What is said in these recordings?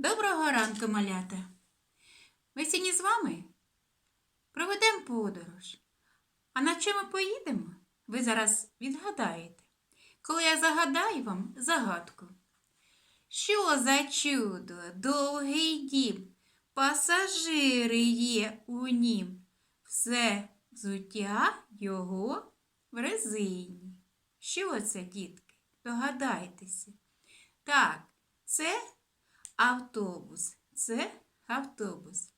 Доброго ранку, малята! Ми сьогодні з вами проведемо подорож. А на чому поїдемо? Ви зараз відгадаєте, коли я загадаю вам загадку. Що за чудо, довгий дім, пасажири є у нім, все взуття його в резині. Що це, дітки? Догадайтеся. Так, це автобус. Це автобус.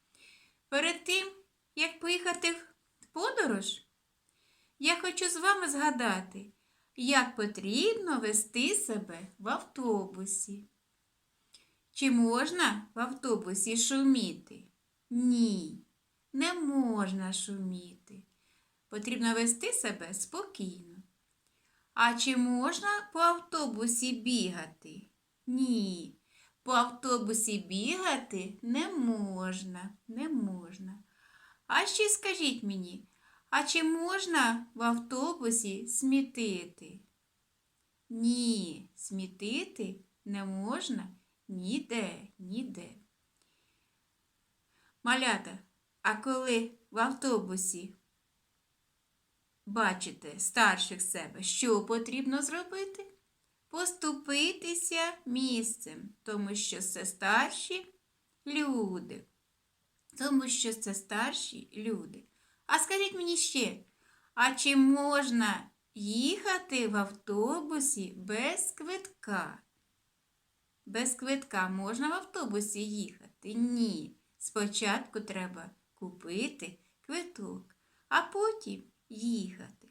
Перед тим, як поїхати в подорож, я хочу з вами згадати, як потрібно вести себе в автобусі. Чи можна в автобусі шуміти? Ні, не можна шуміти. Потрібно вести себе спокійно. А чи можна по автобусі бігати? Ні. По автобусі бігати не можна, не можна. А ще скажіть мені, а чи можна в автобусі смітити? Ні, смітити не можна ніде, ніде. Малята, а коли в автобусі бачите старших себе, що потрібно зробити? Поступитися місцем, тому що це старші люди. Тому що це старші люди. А скажіть мені ще, а чи можна їхати в автобусі без квитка? Без квитка можна в автобусі їхати? Ні. Спочатку треба купити квиток, а потім їхати.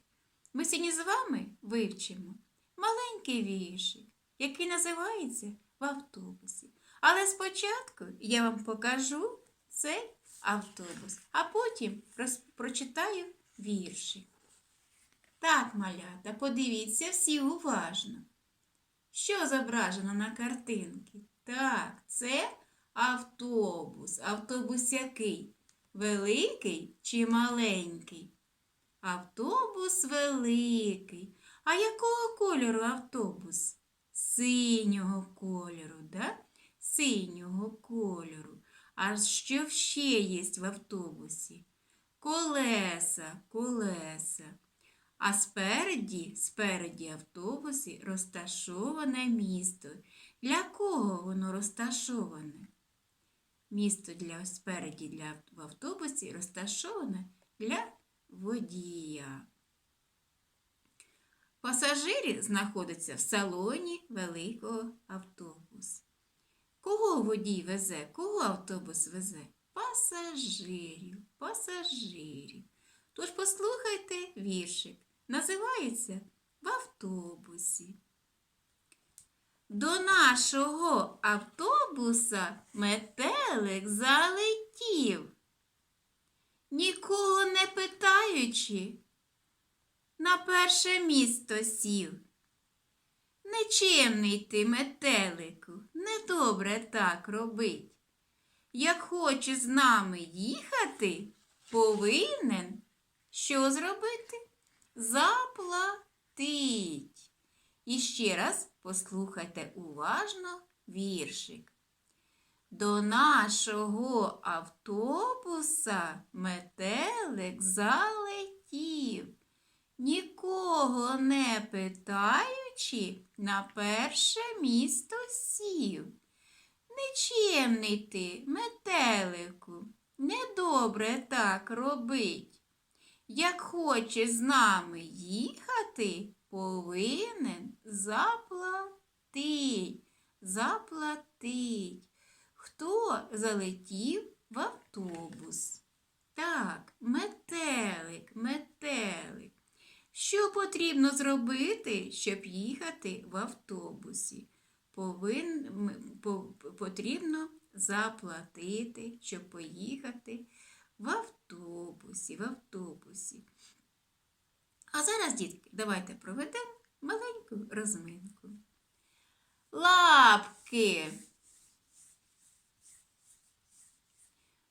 Ми сьогодні з вами вивчимо маленький віршик, який називається в автобусі. Але спочатку я вам покажу цей автобус, а потім прочитаю віршик. Так, малята, подивіться всі уважно. Що зображено на картинці? Так, це автобус. Автобус який? Великий чи маленький? Автобус великий. А якого кольору автобус? Синього кольору, да? Синього кольору. А що ще є в автобусі? Колеса, колеса. А спереді, спереді автобусі розташоване місто. Для кого воно розташоване? Місто для спереді для в автобусі розташоване для водія. Пасажири знаходяться в салоні великого автобусу. Кого водій везе? Кого автобус везе? Пасажирів, пасажирів. Тож послухайте віршик. Називається в автобусі. До нашого автобуса метелик залетів. Нікого не питаючи, на перше місто сів. Нечемний ти, метелику, недобре так робить. Як хоче з нами їхати, повинен що зробити? Заплатить. І ще раз послухайте уважно віршик. До нашого автобуса метелик залетів, нікого не питаючи, на перше місто сів. Нечемний ти, метелику, недобре так робить. Як хоче з нами їхати, повинен заплатить, заплатить. Хто залетів в автобус? Так, метелик, метелик. Що потрібно зробити, щоб їхати в автобусі? Повин... по- Потрібно заплатити, щоб поїхати в автобусі, в автобусі. А зараз, дітки, давайте проведемо маленьку розминку. Лапки.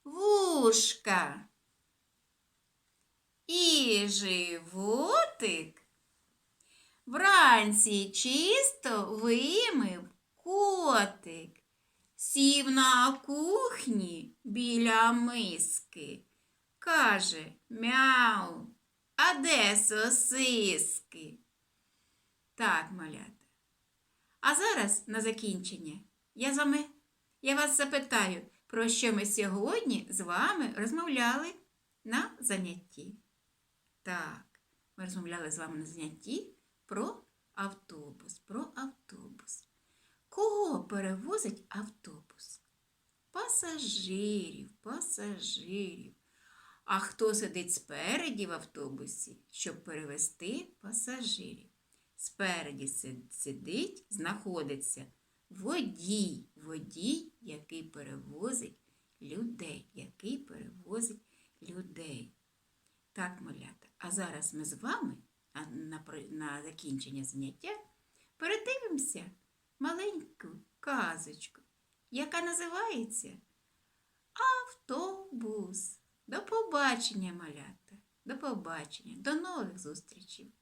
Вушка. І животик. Вранці чисто вимив котик. сів на кухні біля миски. Каже мяу, а де сосиски? Так, малята. А зараз на закінчення я з вами, я вас запитаю, про що ми сьогодні з вами розмовляли на занятті. Так, ми розмовляли з вами на занятті про автобус, про автобус. Кого перевозить автобус? Пасажирів, пасажирів. А хто сидить спереді в автобусі, щоб перевезти пасажирів? Спереді сидить, знаходиться водій, водій, який перевозить людей, який перевозить людей. Так, малята. А зараз ми з вами на закінчення заняття передивимося маленьку казочку, яка називається Автобус. До побачення, малята. До побачення, до нових зустрічей.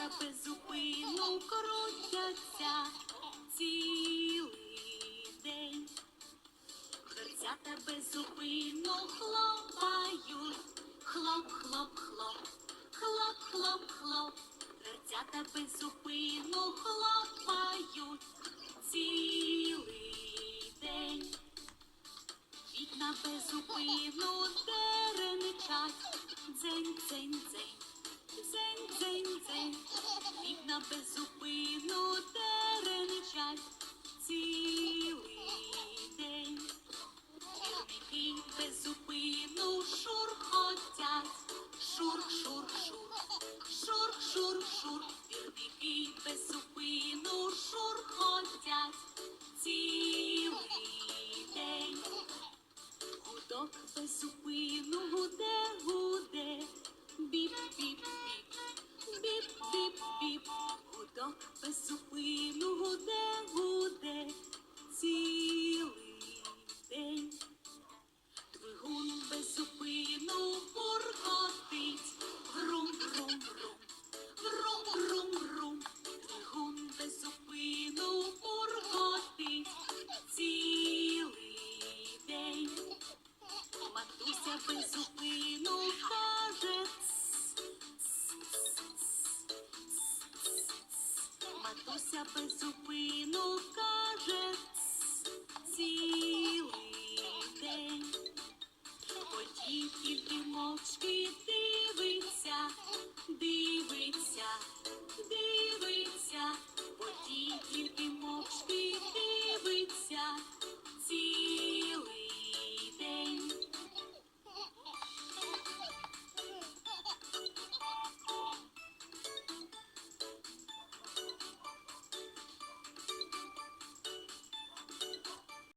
Колеса безупину крутяться цілий день. Дверцята безупину хлопають, хлоп-хлоп-хлоп, хлоп-хлоп-хлоп. Дверцята безупину хлопають цілий день. Вікна безупину деренчать, дзень, дзень, дзень, дзень. Вікна безупину деренчать цілий день. Вірники безупину шурхотять, шур, шур, шур, шур, шур, шур. Вірники безупину шурхотять цілий день. Безупину гуде, Матуся безупину